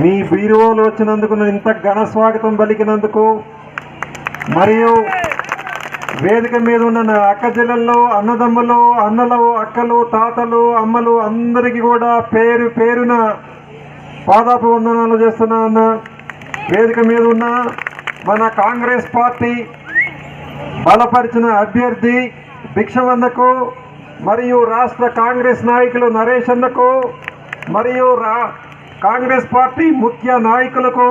మీ బీరువాలు వచ్చినందుకు ఇంత ఘన స్వాగతం పలికినందుకు. మరియు వేదిక మీద ఉన్న నా అక్క జిల్లల్లో అన్నదమ్ములు అన్నలు అక్కలు తాతలు అమ్మలు అందరికీ కూడా పేరు పేరున పాదాపు వందనాలు చేస్తున్నా అన్న. వేదిక మీద ఉన్న మన కాంగ్రెస్ పార్టీ బలపరిచిన అభ్యర్థి భిక్షవన్నకు మరియు రాష్ట్ర కాంగ్రెస్ నాయకులు నరేష్ అన్నకు మరియు రా కాంగ్రెస్ పార్టీ ముఖ్య నాయకులకు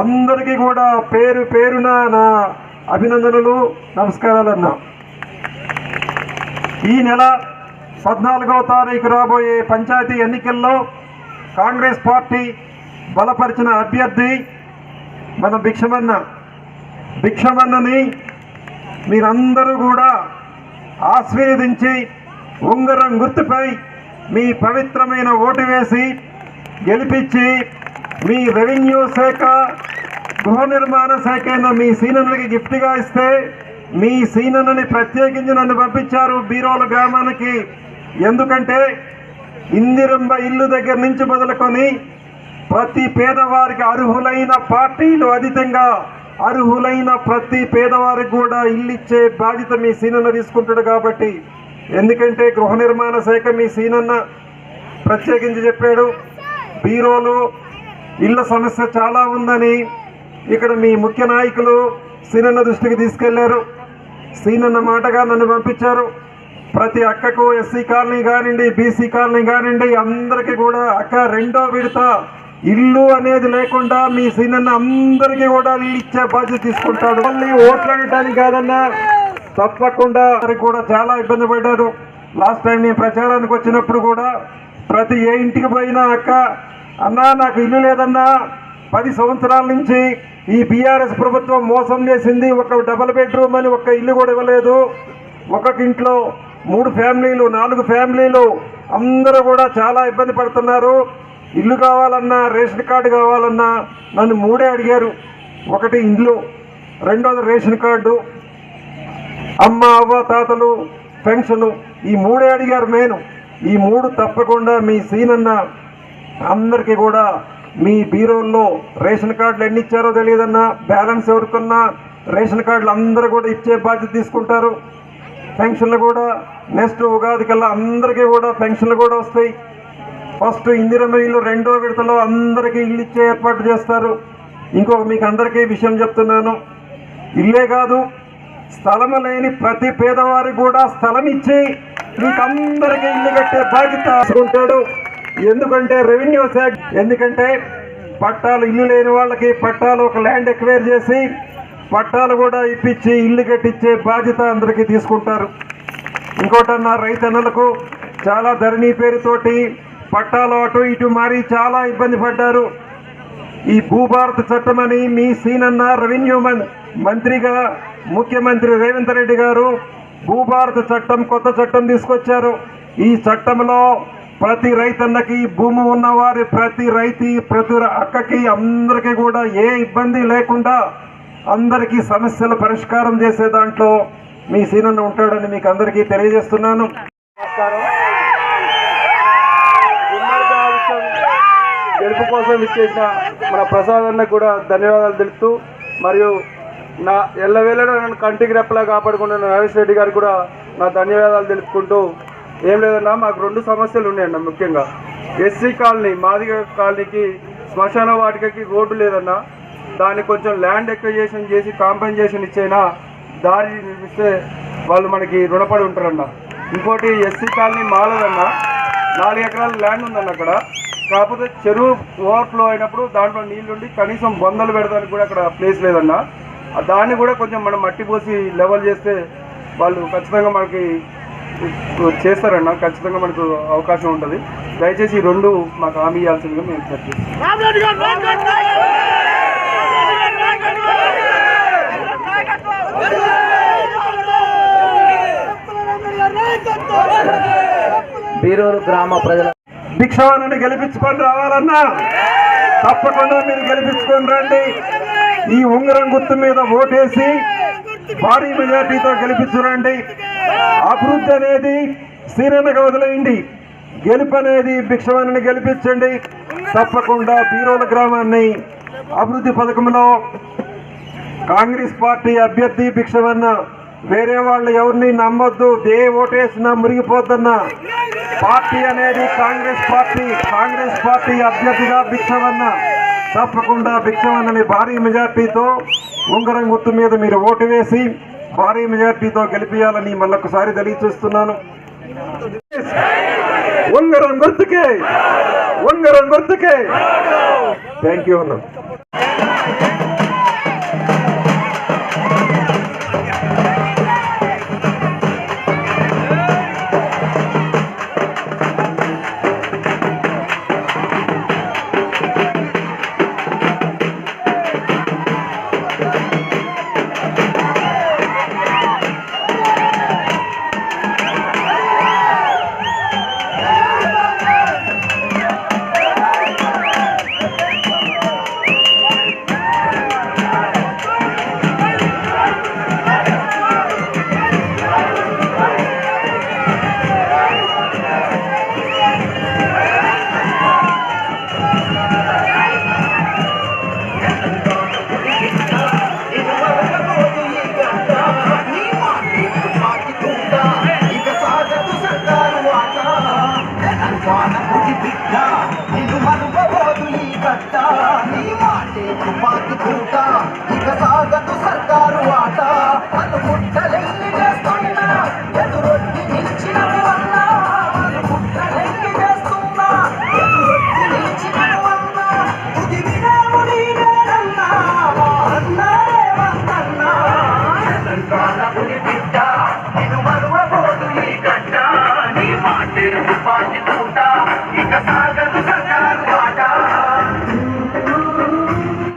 అందరికీ కూడా పేరు పేరున నా అభినందనలు నమస్కారాలు అన్నా. ఈ నెల పద్నాలుగవ తారీఖు రాబోయే పంచాయతీ ఎన్నికల్లో కాంగ్రెస్ పార్టీ బలపరిచిన అభ్యర్థి మన భిక్షమన్న. భిక్షమన్నని మీరందరూ కూడా ఆశీర్వదించి ఉంగరం గుర్తుపై మీ పవిత్రమైన ఓటు వేసి గెలిపించి మీ రెవెన్యూ శాఖ గృహ నిర్మాణ శాఖ అయిన మీ సీనన్నకి గిఫ్ట్గా ఇస్తే మీ సీనన్నని ప్రత్యేకించి నన్ను పంపించారు బీరోల గ్రామానికి. ఎందుకంటే ఇందిరంబ ఇల్లు దగ్గర నుంచి మొదలుకొని ప్రతి పేదవారికి అర్హులైన పార్టీలు అధికంగా అర్హులైన ప్రతి పేదవారికి కూడా ఇల్లు ఇచ్చే బాధ్యత మీ సీనన్న తీసుకుంటాడు కాబట్టి. ఎందుకంటే గృహ నిర్మాణ శాఖ మీ సీనన్న ప్రత్యేకించి చెప్పాడు. బీరోలు ఇళ్ళ సమస్య చాలా ఉందని ఇక్కడ మీ ముఖ్య నాయకులు సీనన్న దృష్టికి తీసుకెళ్ళారు. సీనన్న మాటగా నన్ను పంపించారు. ప్రతి అక్కకు ఎస్సీ కాలనీ కానివ్వండి బీసీ కాలనీ కానివ్వండి అందరికీ కూడా అక్క రెండో విడత ఇల్లు అనేది లేకుండా మీ సీనన్న అందరికీ కూడా ఇచ్చే బాధ్యత తీసుకుంటాడు. మళ్ళీ ఓట్లు అడగటానికి కాదన్నా తప్పకుండా వారికి కూడా చాలా ఇబ్బంది పడ్డారు లాస్ట్ టైం నేను ప్రచారానికి వచ్చినప్పుడు కూడా ప్రతి ఏ ఇంటికి పోయినా అక్క అన్నా నాకు ఇల్లు లేదన్నా పది సంవత్సరాల నుంచి ఈ బీఆర్ఎస్ ప్రభుత్వం మోసం చేసింది. ఒక డబల్ బెడ్రూమ్ అని ఒక్క ఇల్లు కూడా ఇవ్వలేదు. ఒకటింట్లో ఇంట్లో మూడు ఫ్యామిలీలు నాలుగు ఫ్యామిలీలు అందరూ కూడా చాలా ఇబ్బంది పడుతున్నారు. ఇల్లు కావాలన్నా రేషన్ కార్డు కావాలన్నా నన్ను మూడే అడిగారు. ఒకటి ఇల్లు రెండోది రేషన్ కార్డు. అమ్మ అవ్వ తాతలు పెన్షను ఈ మూడే అడిగారు నేను ఈ మూడు తప్పకుండా మీ సీనన్న అందరికీ కూడా మీ బీరోల్లో రేషన్ కార్డులు ఎన్ని ఇచ్చారో తెలియదన్నా బ్యాలెన్స్ ఎవరికన్నా రేషన్ కార్డులు అందరూ కూడా ఇచ్చే బాధ్యత తీసుకుంటారు. పెన్షన్లు కూడా నెక్స్ట్ ఉగాది కల్లా అందరికీ కూడా పెన్షన్లు కూడా వస్తాయి. ఫస్ట్ ఇందిరమ్మ ఇల్లు రెండో విడతలో అందరికీ ఇల్లు ఇచ్చే ఏర్పాటు చేస్తారు. ఇంకొక మీకు అందరికీ విషయం చెప్తున్నాను. ఇల్లే కాదు స్థలము లేని ప్రతి పేదవారికి కూడా స్థలం ఇచ్చి మీకు అందరికీ ఇల్లు కట్టే బాధ్యత తీసుకుంటాడు. ఎందుకంటే రెవెన్యూ శాఖ ఎందుకంటే పట్టాలు ఇల్లు లేని వాళ్ళకి పట్టాలు ఒక ల్యాండ్ ఎక్వైర్ చేసి పట్టాలు కూడా ఇప్పించి ఇల్లు కట్టించే బాధ్యత అందరికీ తీసుకుంటారు. ఇంకోటన్నా రైతన్నలకు చాలా ధరణి పేరుతోటి పట్టాలు అటు ఇటు మారి చాలా ఇబ్బంది పడ్డారు. ఈ భూభారత చట్టం అని మీ సీనన్న రెవెన్యూ మం- మంత్రిగా ముఖ్యమంత్రి రేవంత్ రెడ్డి గారు భూభారత చట్టం కొత్త చట్టం తీసుకొచ్చారు. ఈ చట్టంలో ప్రతి రైతన్నకి భూమి ఉన్నవారి ప్రతి రైతు ప్రతి అక్కకి అందరికీ కూడా ఏ ఇబ్బంది లేకుండా అందరికీ సమస్యల పరిష్కారం చేసే దాంట్లో మీ సీనన్న ఉంటాడని మీకు అందరికీ తెలియజేస్తున్నాను. నమస్కారం. గెలుపు కోసం ఇచ్చేసిన మన ప్రసాద్ అన్నకు కూడా ధన్యవాదాలు తెలుపుతూ మరియు నా ఎల్లవేళ నన్ను కంటికి రెప్పలా కాపాడుకుంటున్న నరేష్ రెడ్డి గారు కూడా నా ధన్యవాదాలు తెలుపుకుంటూ ఏం లేదన్నా మాకు రెండు సమస్యలు ఉన్నాయన్న ముఖ్యంగా. ఎస్సీ కాలనీ మాదిగ కాలనీకి శ్మశాన వాటికకి రోడ్డు లేదన్నా దాన్ని కొంచెం ల్యాండ్ ఎక్విజేషన్ చేసి కాంపెన్సేషన్ ఇచ్చైనా దారి ఇస్తే వాళ్ళు మనకి రుణపడి ఉంటారన్న. ఇంకోటి ఎస్సీ కాలనీ మాలదన్న నాలుగు ఎకరాల ల్యాండ్ ఉందన్న అక్కడ. కాకపోతే చెరువు ఓవర్ఫ్లో అయినప్పుడు దాంట్లో నీళ్ళుండి కనీసం బొందలు పెడడానికి కూడా అక్కడ ప్లేస్ లేదన్నా. దాన్ని కూడా కొంచెం మనం మట్టి పోసి లెవెల్ చేస్తే వాళ్ళు ఖచ్చితంగా మనకి చేస్తారన్న ఖచ్చితంగా మనకు అవకాశం ఉంటుంది. దయచేసి ఈ రెండు మాకు హామీ ఇవ్వాల్సిందిగా మేము బీరూరు గ్రామ ప్రజల భిక్షవాణిని గెలిపించుకొని రావాలన్నా తప్పకుండా మీరు గెలిపించుకొని రండి. ఈ ఉంగరం గుర్తు మీద ఓటేసి భారీ మెజార్టీతో గెలిపించురండి అభివృద్ధి అనేది శ్రీరణకు వదిలేయండి. గెలుపు అనేది భిక్షవాణిని గెలిపించండి. తప్పకుండా బీరోల గ్రామాన్ని అభివృద్ధి పథకంలో కాంగ్రెస్ పార్టీ అభ్యర్థి భిక్షవన్న వేరే వాళ్ళు ఎవరిని నమ్మొద్దు. ఏ ఓటేసినా మురిగిపోద్దన్న పార్టీ అనేది కాంగ్రెస్ పార్టీ. కాంగ్రెస్ పార్టీ అభ్యర్థిగా భిక్షవన్న తప్పకుండా భిక్షమన్నని భారీ మెజార్టీతో ఉంగరం గుర్తు మీద మీరు ఓటు వేసి భారీ మెజార్టీతో గెలిపించాలని మళ్ళొకసారి తెలియచేస్తున్నాను. ఉంగరం గుర్తుకే ఉంగరం గుర్తుకే. థ్యాంక్ యూ అన్న. పాటి చూట